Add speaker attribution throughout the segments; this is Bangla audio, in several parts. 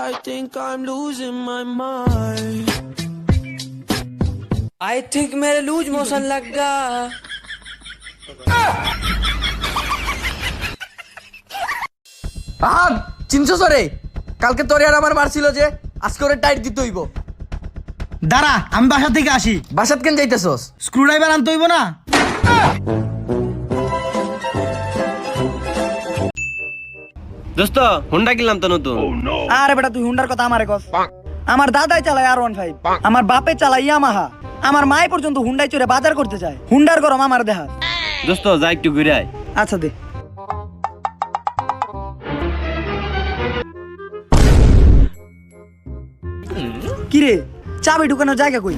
Speaker 1: I think I'm losing my mind.
Speaker 2: I think मेरे लूज मोशन लग गया
Speaker 3: আহ চিনছো সরে কালকে তোরে আর আমার মারছিল যে আজকে ওরে টাইট দিতে হইব
Speaker 4: দাঁড়া আমি বাসা থেকে আসি
Speaker 3: বাসাত কেন যাইতেছস
Speaker 4: স্ক্রু ড্রাইভার আনতে হইব না
Speaker 5: দোস্ত হুন্ডা কিনলাম তো নতুন।
Speaker 4: আরে বেটা তুই হুন্ডার কথা আমারে কস। আমার দাদাই চালায় আর ওয়ান ফাইভ আমার বাপে চালায় ইয়ামাহা আমার মাই পর্যন্ত হুন্ডাই চড়ে বাজার করতে চায় হুন্ডার গরম আমার দেহা
Speaker 5: দোস্ত যা একটু ঘুরে আয়।
Speaker 4: আচ্ছা দে। কিরে চাবি ঢুকানোর জায়গা কই?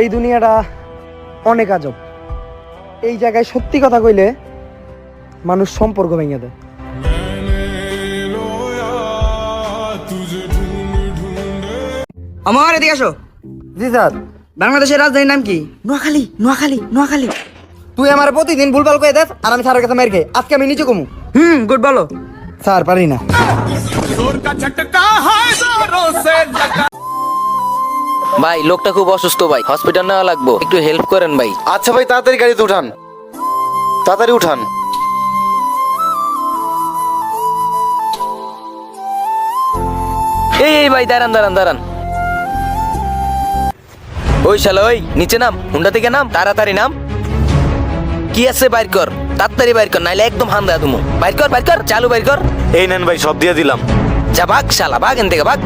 Speaker 4: এই দুনিয়াটা অনেক আজব। এই জায়গায় সত্যি কথা কইলে মানুষ সম্পর্ক ভেঙে দেয়।
Speaker 2: আমার এদিকে আসো।
Speaker 4: জি স্যার।
Speaker 2: বাংলাদেশের রাজধানীর নাম কি? নোয়াখালী নোয়াখালী নোয়াখালী।
Speaker 4: তুই আমার প্রতিদিন ভুলভাল করে দেস আর আমি স্যারের কাছে মেরে খাই আজকে আমি নিচে কমু
Speaker 2: হুম গুড বলো।
Speaker 4: স্যার পারি না।
Speaker 6: ভাই লোকটা খুব অসুস্থ ভাই। হসপিটাল নেওয়া লাগবো। একটু হেল্প করেন ভাই।
Speaker 7: আচ্ছা ভাই তাড়াতাড়ি গাড়িতে উঠান। তাড়াতাড়ি উঠান।
Speaker 6: এই এই ভাই দাঁড়ান দাঁড়ান দাঁড়ান। ওই শালা ওই নিচে নাম হুন্ডা থেকে নাম তাড়াতাড়ি নাম। কি আছে বাইর কর তাড়াতাড়ি বাইর কর নাইলে একদম হান্দা তুমি বাইর কর বাইর কর চালু বাইর কর।
Speaker 7: এই নেন ভাই সব দিয়ে দিলাম।
Speaker 6: যা ভাগ শালা ভাগ এন থেকে ভাগ।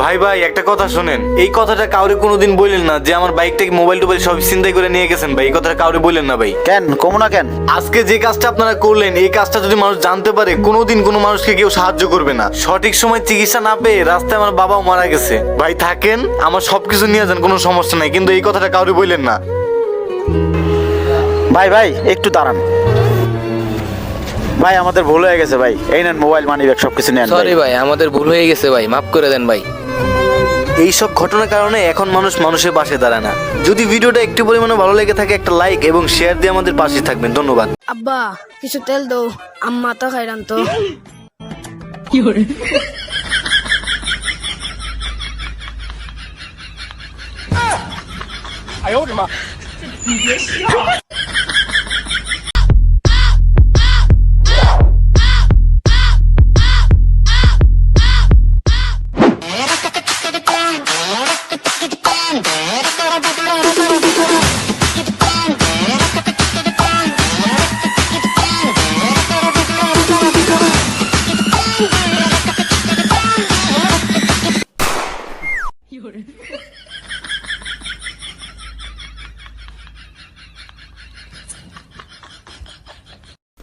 Speaker 7: ভাই ভাই একটা কথা শোনেন। এই কথাটা কাউরে কোনোদিন বললেন না যে আমার বাইকটাকে মোবাইল টোবাইল সব চিন্তাই করে নিয়ে গেছেন ভাই। এই কথাটা কাউরে বললেন না ভাই।
Speaker 8: কেন? কমো না কেন?
Speaker 7: আজকে যে কাজটা আপনারা করলেন এই কাজটা যদি মানুষ জানতে পারে কোনোদিন কোনো মানুষকে কেউ সাহায্য করবে না। সঠিক সময় চিকিৎসা না পেয়ে রাস্তায় আমার বাবাও মারা গেছে। ভাই থাকেন আমার সবকিছু নিয়ে যান কোনো সমস্যা নাই কিন্তু এই কথাটা কাউরে বললেন না।
Speaker 8: ভাই ভাই একটু দাঁড়ান। ভাই আমাদের ভুল হয়ে গেছে ভাই। এই নেন মোবাইল মানি ব্যাগ সবকিছু নেন
Speaker 6: সরি ভাই আমাদের ভুল হয়ে গেছে ভাই মাফ করে দেন ভাই।
Speaker 7: এই সব ঘটনার কারণে এখন মানুষ মানুষের পাশে দাঁড়ায় না। যদি ভিডিওটা একটু পরিমাণে ভালো লেগে থাকে একটা লাইক এবং শেয়ার দিয়ে আমাদের পাশে থাকবেন। ধন্যবাদ।
Speaker 9: আব্বা কিছু তেল দাও। আম্মা তো খাইরান তো।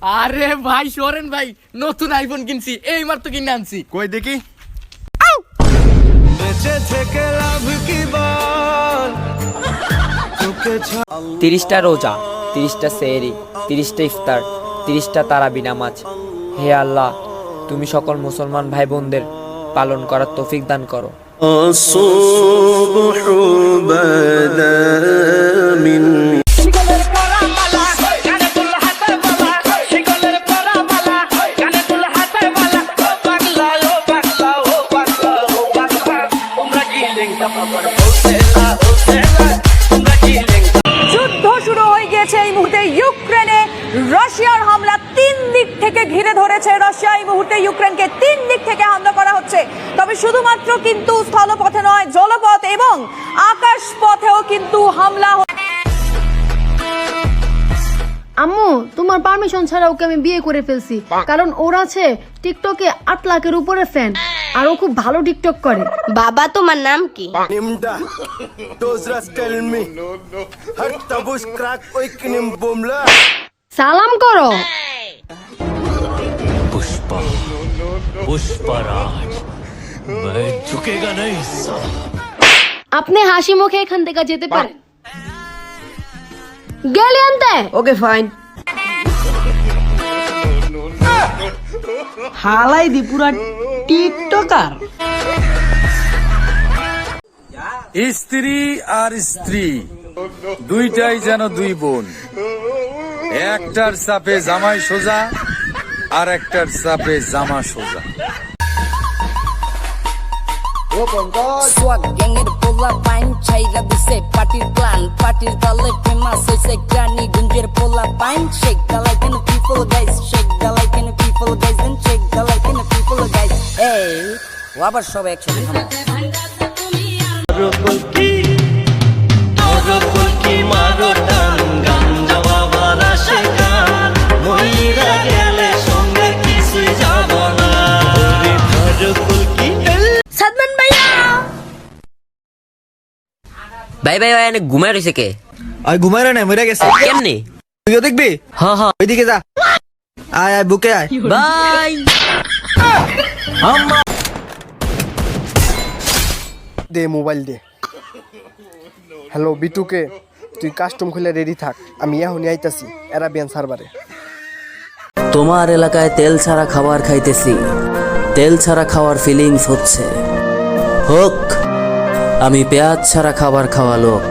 Speaker 3: আরে ভাই সোরেন ভাই নতুন আইফোন কিনছি এই মাত্র কিনে আনছি।
Speaker 7: কই দেখি?
Speaker 2: তিরিশটা রোজা তিরিশটা সেহরি তিরিশটা ইফতার তিরিশটা তারাবি নামাজ। হে আল্লাহ তুমি সকল মুসলমান ভাই বোনদের পালন করার তৌফিক দান করো।
Speaker 10: মুহূর্তে ইউক্রেনকে তিন দিক থেকে হামলা করা হচ্ছে। তবে শুধুমাত্র কিন্তু স্থলপথে নয় জলপথ এবং আকাশ পথেও কিন্তু হামলা
Speaker 9: আম্মু তোমার পারমিশন ছাড়া ওকে আমি বিয়ে করে ফেলছি। কারণ ওর আছে টিকটকে আট লাখের উপরে ফ্যান আর ও খুব ভালো টিকটক করে। বাবা তোমার নাম কি? সালাম করো। আপনি হাসি মুখে এখান থেকে যেতে পারেন গেলি আনতে
Speaker 11: ওকে ফাইন হালাই দি পুরা টিকটকার
Speaker 12: স্ত্রী আর স্ত্রী দুইটাই যেন দুই বোন একটার চাপে জামাই সোজা আর একটার চাপে জামা সোজা
Speaker 3: সোয়াগ গ্যাংয়ের পোলা পাইন ছাইরা দিছে পার্টির প্ল্যান পার্টির দলে ফেমাস হইছে গ্রানি গুঞ্জের পোলা pine shake the like and people guys shake the like and people guys then like people guys এই ও আবার সব একসাথে থামো।
Speaker 9: সাদমান
Speaker 3: ভাই ভাই ভাই ঘুমায় রইছে কে?
Speaker 11: আর ঘুমাই না মরে গেছে।
Speaker 3: কেমনে?
Speaker 11: তুইও দেখবি?
Speaker 3: হ্যাঁ হ্যাঁ
Speaker 11: ওইদিকে যা। আয় আয় বুকে আয়
Speaker 3: বাই।
Speaker 10: দে মোবাইল দে। হ্যালো বিটুকে তুই কাস্টম খুলে রেডি থাক। আমি এখনই আইতাছি এরাবিয়ান সার্ভারে
Speaker 3: তোমার এলাকায় তেল ছাড়া খাবার খাইতেছি। তেল ছাড়া খাওয়ার ফিলিংস হচ্ছে। হোক। আমি পেঁয়াজ ছাড়া খাবার খাওয়া লোক।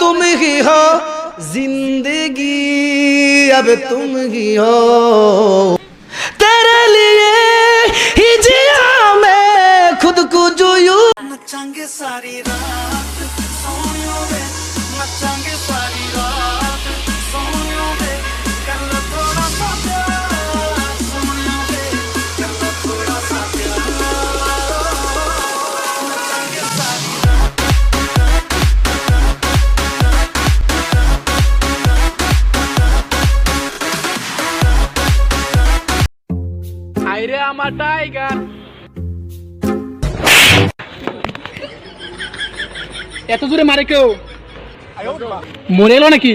Speaker 11: तुम ही हो ज़िंदगी, अब तुम ही हो। तेरे लिए ही जिया मैं खुद को जो यू नचांगे सारी रात सोनियों में नचांगे सारी रात सोनियों वे
Speaker 3: আইরে আমার টাইগার এত জোরে মারে কেউ? মরে এলো নাকি?